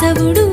కేశవుడు